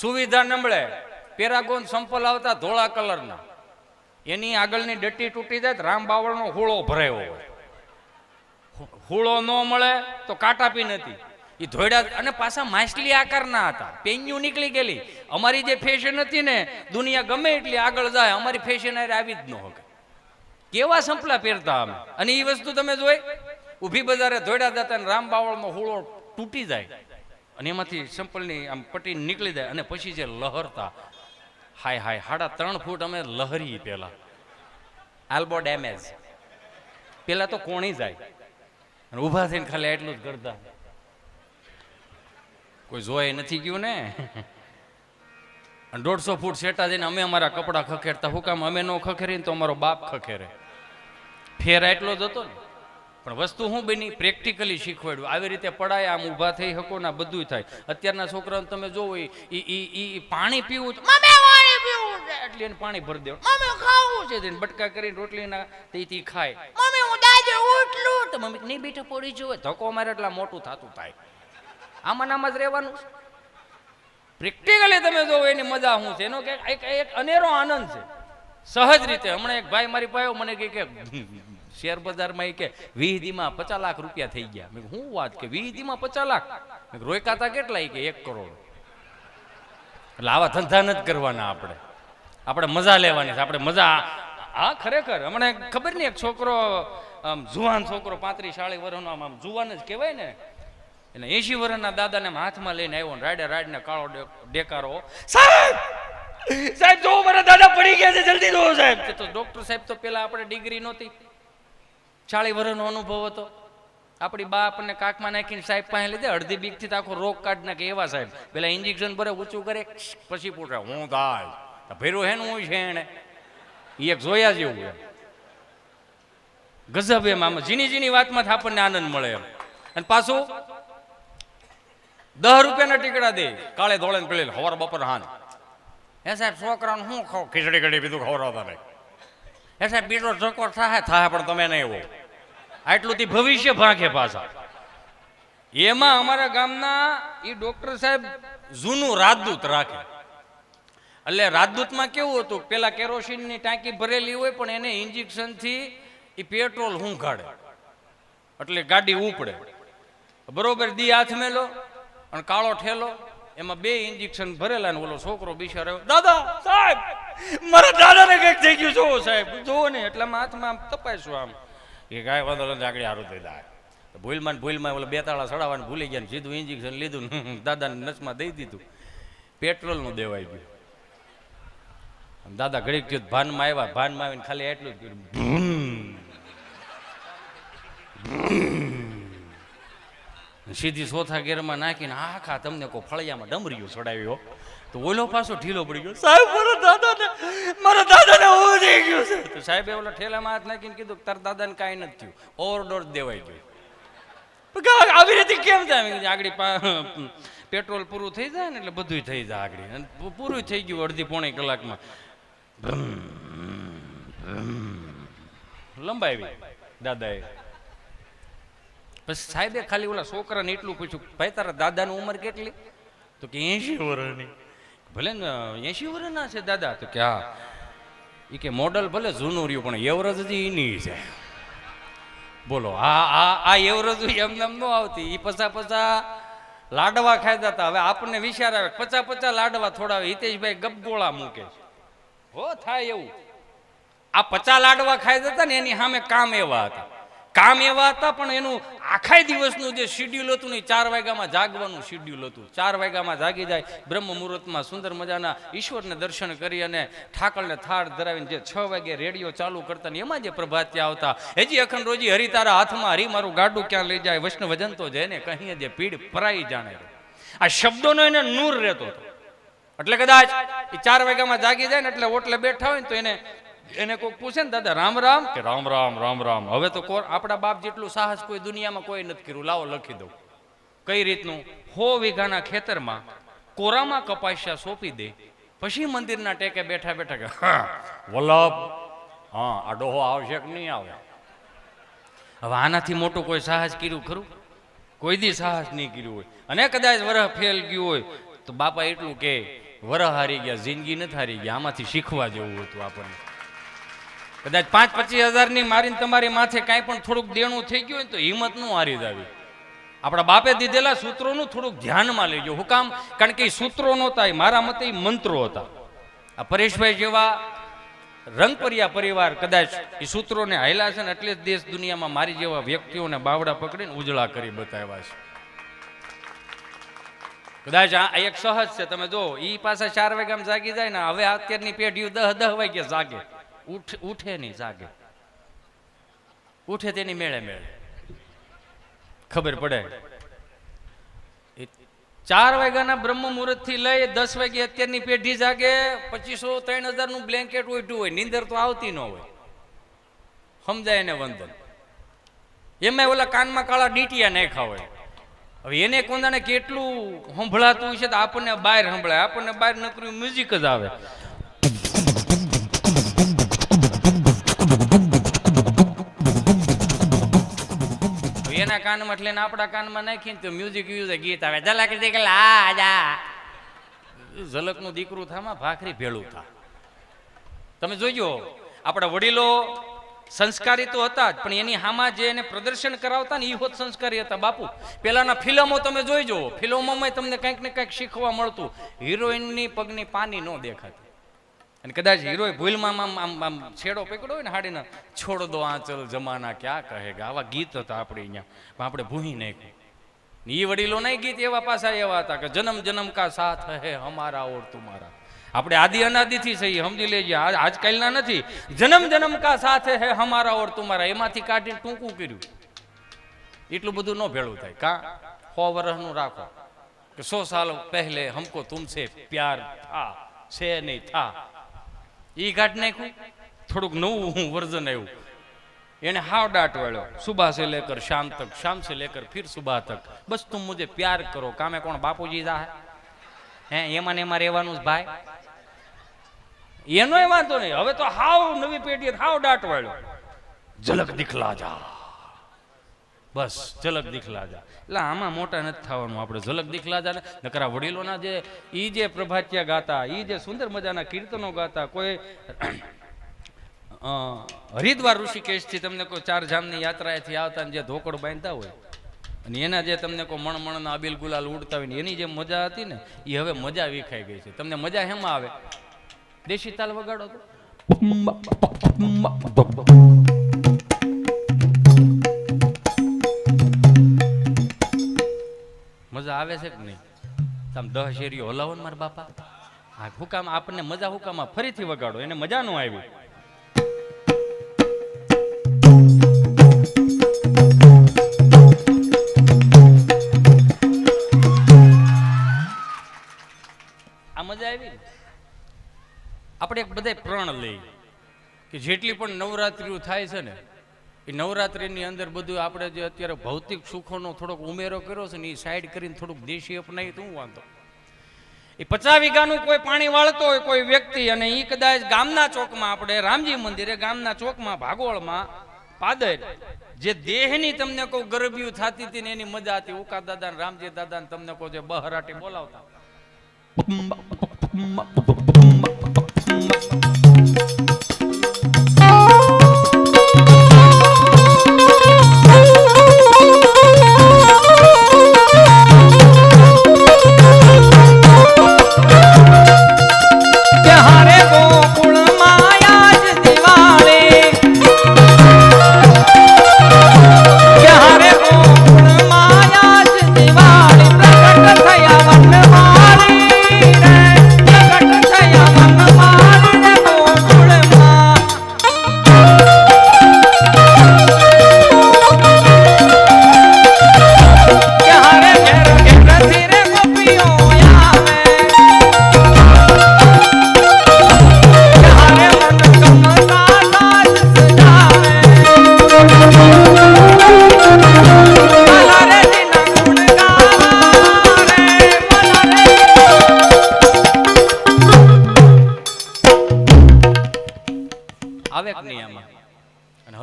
સુવિધા નમળે પેરાગોન સંપલ આવતા ધોળા કલરના. એની આગળની ડટ્ટી તૂટી જાય રામ બાવળનો હોળો ભરાયો હોય. હુળો ન મળે તો કાટાપી નથી. એ ધોયડા અને પાછા માછલી આકારના હતા. પેન્યું નીકળી ગયેલી. અમારી જે ફેશન હતી ને, દુનિયા ગમે એટલી આગળ જાય, અમારી ફેશન આવી જ ન હોય. કેવા સંપલા પહેરતા અમે? અને એ વસ્તુ તમે જોઈ? ઊભી બજારે ધોયડા જતા રામ બાવળનો હુળો તૂટી જાય. અને એમાંથી સંપલની આમ પટ્ટી નીકળી જાય અને પછી જે લહરતા હાય હાય સાડા ત્રણ ફૂટ અમે લહરી પેલા આલ્બો ડેમેજ પેલા તો કોણી જાય. અને ઊભા થઈને ખાલી એટલું જ કરતા. કોઈ જોય નથી ગયું ને? અને દોઢસો ફૂટ સેટા જઈને અમે અમારા કપડાં ખખેરતા. હું કામ અમે નો ખખેરીને તો અમારો બાપ ખખેરે. ફેર એટલો જ હતો ને. પણ વસ્તુ શું બની પ્રેક્ટિકલી શીખવાડ્યું. આવી રીતે પડાય, આમ ઊભા થઈ શકો ને બધું થાય. અત્યારના છોકરાઓને તમે જોવો એ પાણી પીવું એટલે એને પાણી ભરી દેવું મમ્મી, ખાવું છે. તેને બટકા કરીને રોટલીના તે ખાય. મમ્મી, હું દાદે ઉઠલું. તો મમ્મી, નહીં બેઠા પડી જુએ ધક્કો મારે એટલા મોટું થતું થાય. આમાં આમાં જ રહેવાનું પ્રેક્ટિકલી તમે જોવો, એની મજા શું છે? એનો એક એક અનેરો આનંદ છે. સહજ રીતે. હમણાં એક ભાઈ મારી પાયો મને કહે કે શેર બજારમાં એ કે વીસ દીમાં પચાસ લાખ રૂપિયા થઈ ગયા. મેં હું વાત કે વીસ દીમાં પચાસ લાખ? મેં કીધું, રોક્યા તા કેટલા? કે એક કરોડ. એટલે આવા ધંધા નથી કરવાના આપણે. આપણે મજા લેવાની આપણે મજા હા ખરેખર હમણાં ખબર નહીં એક છોકરો આમ જુવાન છોકરો પાંત્રીસ ચાળીસ વર્ષનો આમ જુવાન જ કહેવાય ને. એને એસી વર્ષના દાદાને હાથમાં લઈને આવ્યો ને રાડે રાડને કાળો ડેકારો સાહેબ! સાહેબ જો મારા દાદા પડી ગયા છે જલ્દી જો સાહેબ. તો ડોક્ટર સાહેબ તો પેલા આપણે ડિગ્રી નહોતી. ચાળી વર્ષનો અનુભવ હતો. આપણી બા આપણને કાકમાં નાખીને સાહેબ પાસે લીધે અડધી બીકથી તો આખો રોગ કાઢ નાખે એવા સાહેબ. પેલા ઇન્જેક્શન ભરે, ઊંચું કરે પછી પૂછે, હું થાય? ભેરું હેનું હું છે એને ઈ એક જોયા જેવું એમ. ગજબ એમ આમ. ઝીની ઝીની વાતમાં આપણને આનંદ મળે એમ. અને પાછું દસ રૂપિયાના ટીકડા દે. કાળે ધોળે પેલી હવાર બપોર હાન. હે સાહેબ, છોકરાને શું ખાવ ખીચડી કઢી બીજું ખવડાવતા નહીં. સાહેબ, બીજો ઝકો થાય થાય પણ તમે નહીં હો આટલું થી ભવિષ્ય ભાંગે પાછા. એમાં અમારા ગામના એ ડોક્ટર સાહેબ જૂનું રાજદૂત રાખે. એટલે રાજદૂતમાં કેવું હતું, પેલા કેરોસીનની ટાંકી ભરેલી હોય પણ એને ઇન્જેક્શનથી એ પેટ્રોલ હું કાઢે એટલે ગાડી ઉપડે. બરોબર, દી હાથ મેલો અને કાળો ઠેલો, એમાં બે ઇન્જેક્શન ભરેલા ને ઓલો છોકરો બિચારો, દાદા મારા દાદાને કંઈક થઈ ગયું. જોવો સાહેબ જોવો ને, એટલે હાથમાં આમ તપાઈશું આમ. એ કાંઈ વાંધો નથી, આગળ સારું થઈ જાય. ભૂલમાં ભૂલમાં ઓલા બે તાળા સડાવવાનું ભૂલી ગયા સીધું ઇન્જેક્શન લીધું દાદાને નસમાં દઈ દીધું. પેટ્રોલનું દેવાઈ ગયું. દાદા ઘડીક થયું, ભાનમાં આવ્યા, ભાનમાં આવીને ખાલી એટલું જ કર્યું. સીધી ચોથા ગેરમાં નાખીને આખા તમને કોઈ ફળિયામાં ડમરીઓ ચડાવ્યો તો ઓલો પાછો ઢીલો પડી ગયો. સાહેબ મારા દાદાને ઓવર થઈ ગયું છે. તો સાહેબે ઓલા ઠેલામાં હાથ નાખીને કીધું તારા દાદાને કાંઈ નથી થયું. ઓવરડોઝ દેવાઈ ગયું. આવી રીતે કેમ થાય? આગળ પેટ્રોલ પૂરું થઈ જાય ને એટલે બધું થઈ જાય આગળ. પૂરું થઈ ગયું અડધી પોણી કલાકમાં. લંબાવી દાદાએ. પછી સાહેબે ખાલી ઓલા છોકરાને એટલું પૂછ્યું ભાઈ તારા દાદાની ઉંમર કેટલી? તો કે એસી વર્ષની ભલે ને એસી વર્ષના છે દાદા. તો કે હા. એ કે મોડલ ભલે જૂનું રહ્યું, પણ એવરજી એની છે. બોલો, આ આ આ એવરેજ એમને એમ ન આવતી. એ પછા પછા લાડવા ખાધા હતા હવે આપણને વિચાર આવે, પચા પચા લાડવા થોડા હિતેશભાઈ ગપગોળા મૂકે હો, થાય એવું. આ પચા લાડવા ખાઈ જતા ને એની સામે કામ એવા હતા. કામ એવા હતા, પણ એનું આખા દિવસનું જે શિડ્યુલ હતું ને ચાર વાગ્યામાં જાગવાનું શિડ્યુલ હતું. ચાર વાગ્યામાં જાગી જાય, બ્રહ્મ મુહૂર્તમાં સુંદર મજાના ઈશ્વરને દર્શન કરી અને ઠાકરને થાળ ધરાવીને જે છ વાગે રેડિયો ચાલુ કરતા ને એમાં જે પ્રભાત્યા આવતા. હજી અખંડ રોજી હરી તારા હાથમાં, હરી મારું ગાડું ક્યાં લઈ જાય? વૈષ્ણવ વજન તો જેને કહીએ જે પીડ પરાઈ જાણે આ શબ્દોનો એને નૂર રહેતો હતો. એટલે કદાચ એ ચાર વાગ્યામાં જાગી જાય ને એટલે ઓટલે બેઠા હોય ને તો એને એને કોઈ પૂછે ને, દાદા, રામ રામ? કે, રામ રામ રામ રામ. હવે તો કોર, આપણા બાપ જેટલું સાહસ કોઈ દુનિયામાં કોઈ નથી કર્યું. લાવો, લખી દઉં. કઈ રીતનું? હો વીઘાના ખેતરમાં કોરામાં કપાસિયા સોંપી દે, પછી મંદિરના ટેકે બેઠા બેઠા કે, હા, વલ્લભ, હા, આ ડોહો આવશે કે નહીં આવે? હવે આનાથી મોટું કોઈ સાહસ કર્યું ખરું? કોઈ દી સાહસ નહીં કર્યું હોય. અને કદાચ વરહ ફેલ ગયું હોય, તો બાપા એટલું કે, વરહ હારી ગયા, જિંદગી નથી હારી ગયા. આમાંથી શીખવા જેવું હતું આપણને. કદાચ પાંચ પચીસ હજારની મારીને તમારી માથે કાંઈ પણ થોડુંક દેણું થઈ ગયું હોય તો હિંમતનું હારી જાવી. આપણા બાપે દીધેલા સૂત્રોનું થોડુંક ધ્યાનમાં લેજો. હું કામ કારણ કે એ સૂત્રો નહોતા એ મારા મતે એ મંત્રો હતા. આ પરેશભાઈ જેવા રંગપરિયા પરિવાર કદાચ એ સૂત્રોને હાયલા છે ને એટલે જ દેશ દુનિયામાં મારી જેવા વ્યક્તિઓને બાવડા પકડીને ઉજળા કરી બતાવ્યા છે. કદાચ આ એક સહજ છે. તમે જો એ પાસે ચાર વાગ્યામાં જાગી જાય ને, હવે અત્યારની પેઢીઓ દહ દહ વાગ્યા જાગે. ઉઠ નહીં, જાગે. ઉઠે તેની મેળે મેળે. ખબર પડે? ચાર વાગ્યાના બ્રહ્મ મુહૂર્તથી લઈ દસ વાગે અત્યારની પેઢી જાગે, પચીસો ત્રણ હજારનું બ્લેન્કેટ ઓઢ્યું હોય, નીંદર તો આવતી ન હોય. સમજાય એને વંદન? એમાં ઓલા કાનમાં કાળા ડીટીયા નાખ્યા હોય. હવે એને કોંદાને કેટલું સંભળાતું છે તો આપણને બહાર સંભળાય. આપણને બહાર નકરું મ્યુઝિક જ આવે. કાનમાં એટલે આપણા કાનમાં નાખીને તો મ્યુઝિક યુઝ ગીત આવે. ઝલક દીકલા જા. ઝલકનું દીકરું થામાં ભાખરી ભેળું થા. તમે જોજો, આપણા વડીલો સંસ્કારી તો હતા જ, પણ એની હામાં જે એને પ્રદર્શન કરાવતા ને એ હોત સંસ્કારી હતા. બાપુ પેલાના ફિલ્મો તમે જોઈજો. ફિલ્મોમાં તમને કંઈક ને કંઈક શીખવા મળતું. હિરોઈનની પગની પાની ન દેખાતી. અને કદાચ હીરોએ ભૂલમાં આમ આમ આમ છેડો પકડ્યો હોય ને હાડીને, છોડ દો આંચલ, જમાના ક્યાં કહે આવા ગીત હતા આપણે અહીંયા. પણ આપણે ભૂહી નાખ્યું. એ વડીલો નહીં ગીત એવા પાછા એવા હતા કે, જન્મ જન્મ કા સાથ હે હમારા ઓર તુમારા. આપણે આદિ અનાદિથી સહી સમજી લેજે. આજ આજકાલના નથી. જન્મ જન્મ કા સાથ હે હમારા ઓર તુમારા. એમાંથી કાઢીને ટૂંકું કર્યું. એટલું બધું ન ભેળું થાય. કા? સો વર્ષનું રાખો. કે સો સાલ પહેલે હમકો તુમસે પ્યાર થા, છે નહીં થા. એ કાઢ નાખ્યું? થોડુંક નવું વર્ઝન આવ્યું એને હાવ ડાટ વાળ્યો. સુબહ સે લેકર શામ તક શામ સે લેકર ફિર સુભા તક. બસ તું મુજે પ્યાર કરો. કામે કોણ બાપુજી જા હે, એમાં ને એમાં રહેવાનું જ ભાઈ? એનો એ વાંધો નહીં. હવે તો હાવ નવી પેઢી હાવ ડાટ વાળ્યો. ઝલક દિખલા જા. બસ, ઝલક દીખલા જા એટલે આમાં મોટા નથી થવાનું આપણે ઝલક દીખલા જા ને નકરા વડીલોના જે એ જે પ્રભાત્યા ગાતા એ જે સુંદર મજાના કીર્તનો ગાતા, કોઈ હરિદ્વાર ઋષિકેશથી તમને કોઈ ચાર ધામની યાત્રાએથી આવતા જે ધોકડ બાંધતા હોય, અને એના જે તમને કોઈ મણમણના અબીલ ગુલાલ ઉડતા હોય ને એની જે મજા હતી ને એ હવે મજા વિખાઈ ગઈ છે. તમને મજા હેમાં આવે? દેશી તાલ વગાડો તો? મજા આવે છે કે નહીં? તમે દહ શેરીઓ હલાવો ને મારા બાપા. હા, હુકામ આપણને મજા હુકામાં ફરીથી વગાડો, એને મજા ન આવી. આ મજા આવી આપણે એક બધા પ્રણ લઈ કે જેટલી પણ નવરાત્રિઓ થાય છે ને એ નવરાત્રિની અંદર બધું આપણે જે અત્યારે ભૌતિક સુખોનો થોડોક ઉમેરો કર્યો છે ને એ સાઈડ કરીને થોડુંક દેશી અપનાવી તો વાંધો. એ પચાસ વીઘાનું કોઈ પાણી વાળતો હોય કોઈ વ્યક્તિ અને એ કદાચ ગામના ચોકમાં આપણે રામજી મંદિરે ગામના ચોકમાં ભાગોળમાં પાદર, જે દેહની તમને કોઈ ગરબિયું થતી હતી ને એની મજા હતી, ઉકા દાદા રામજી દાદા તમને કોઈ જે બહરાટી બોલાવતા.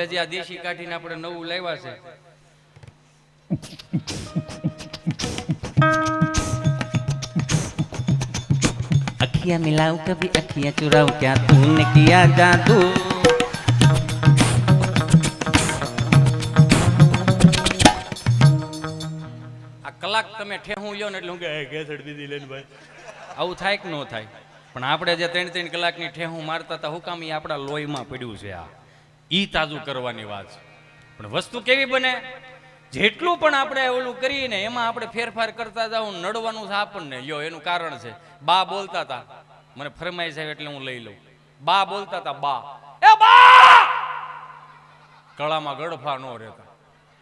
હવે જે આ દેશી કાઢીને આપણે નવું લાવ્યા છે. અખિયા મિલાઉ કભી અખિયા ચુરાઉ ક્યાં તૂને કિયા જાદુ? આ કલાક તમે ઠેહું લ્યો ને એટલે હું કે ગેસડ દીધી લઈને ભાઈ. આવું થાય કે ન થાય? પણ આપણે જે ત્રણ ત્રણ કલાકની ઠેહું મારતા હતા હુકામી આપણા લોહીમાં પડ્યું છે આ. ઈ તાજું કરવાની વાત છે. પણ વસ્તુ કેવી બને? જેટલું પણ આપણે ઓલું કરીએ ને એમાં આપણે ફેરફાર કરતા જાવ નડવાનું છે આપણને. યો એનું કારણ છે. બા બોલતા હતા મને ફરમાઈ સાહેબ એટલે હું લઈ લઉં. બા બોલતા હતા બા. એ બા! કળામાં ગડફા ન રહેતા.